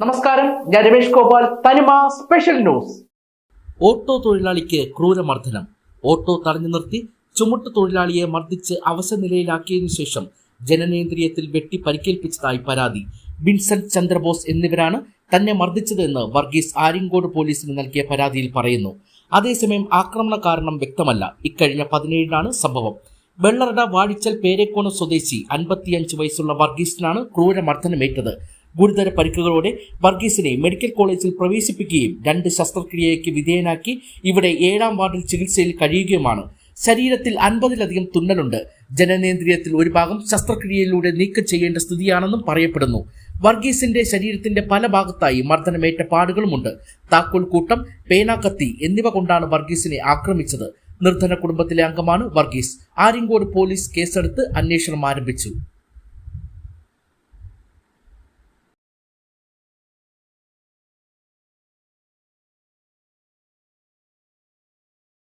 നമസ്കാരം. ഞാൻ രമേഷ് ഗോപാൽ. തനിമ സ്പെഷ്യൽ ന്യൂസ്. ഓട്ടോ തൊഴിലാളിക്ക് ക്രൂരമർദ്ദനം. ഓട്ടോ തടഞ്ഞു നിർത്തി ചുമട്ട് തൊഴിലാളിയെ മർദ്ദിച്ച് അവശനിലയിലാക്കിയതിനു ശേഷം ജനനേന്ദ്രിയത്തിൽ വെട്ടി പരിക്കേൽപ്പിച്ചതായി പരാതി. വിൻസെന്റ് ചന്ദ്രബോസ് എന്നിവരാണ് തന്നെ മർദ്ദിച്ചതെന്ന് വർഗീസ് ആര്യങ്കോട് പോലീസിന് നൽകിയ പരാതിയിൽ പറയുന്നു. അതേസമയം ആക്രമണ കാരണം വ്യക്തമല്ല. ഇക്കഴിഞ്ഞ പതിനേഴിനാണ് സംഭവം. വെള്ളറട വാടിച്ചൽ പേരേക്കോണ സ്വദേശി അൻപത്തിയഞ്ച് വയസ്സുള്ള വർഗീസിനാണ് ക്രൂരമർദ്ദനമേറ്റത്. ഗുരുതര പരിക്കുകളോടെ വർഗീസിനെ മെഡിക്കൽ കോളേജിൽ പ്രവേശിപ്പിക്കുകയും രണ്ട് ശസ്ത്രക്രിയയ്ക്ക് വിധേയനാക്കി ഇവിടെ ഏഴാം വാർഡിൽ ചികിത്സയിൽ കഴിയുകയുമാണ്. ശരീരത്തിൽ അൻപതിലധികം തുന്നലുണ്ട്. ജനനേന്ദ്രിയത്തിൽ ഒരു ഭാഗം ശസ്ത്രക്രിയയിലൂടെ നീക്കം ചെയ്യേണ്ട സ്ഥിതിയാണെന്നും പറയപ്പെടുന്നു. വർഗീസിന്റെ ശരീരത്തിന്റെ പല ഭാഗത്തായി മർദ്ദനമേറ്റ പാടുകളുമുണ്ട്. താക്കോൽ കൂട്ടം പേനാക്കത്തി എന്നിവ കൊണ്ടാണ് വർഗീസിനെ ആക്രമിച്ചത്. നിർധന കുടുംബത്തിലെ അംഗമാണ് വർഗീസ്. ആര്യങ്കോട് പോലീസ് കേസെടുത്ത് അന്വേഷണം ആരംഭിച്ചു.